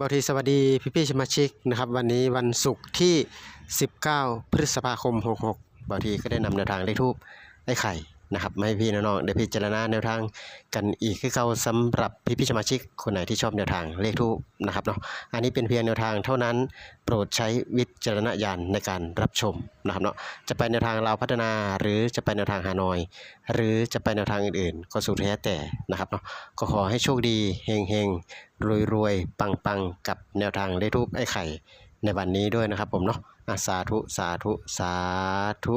บาวทีสวัสดีพี่พี่สมาชิกนะครับ วันนี้วันศุกร์ที่ 19 พฤษภาคม 66บาทีก็ได้นำแนวทางเลขทูปไอ้ไข่ นะครับมาให้พี่น้องๆได้พิจารณาแนวทางกันอีกคือเขาสำหรับพี่พี่สมาชิกคนไหนที่ชอบแนวทางเลขทูปนะครับเนาะอันนี้เป็นเพียงแนวทางเท่านั้น โปรดใช้วิจารณญาณในการรับชมนะครับเนาะจะไปแนวทางเราวพัฒนาหรือจะไปแนวทางฮานอย หรือจะไปแนวทางอื่นๆ ก็สุดแท้แต่นะครับเนาะก็ขอให้โชคดีเฮงเฮงรวยรวยปังปังๆกับแนวทางเลขทูปไอ้ไข่ในวันนี้ด้วยนะครับผมเนาะอะสาธุ สาธุ สาธุ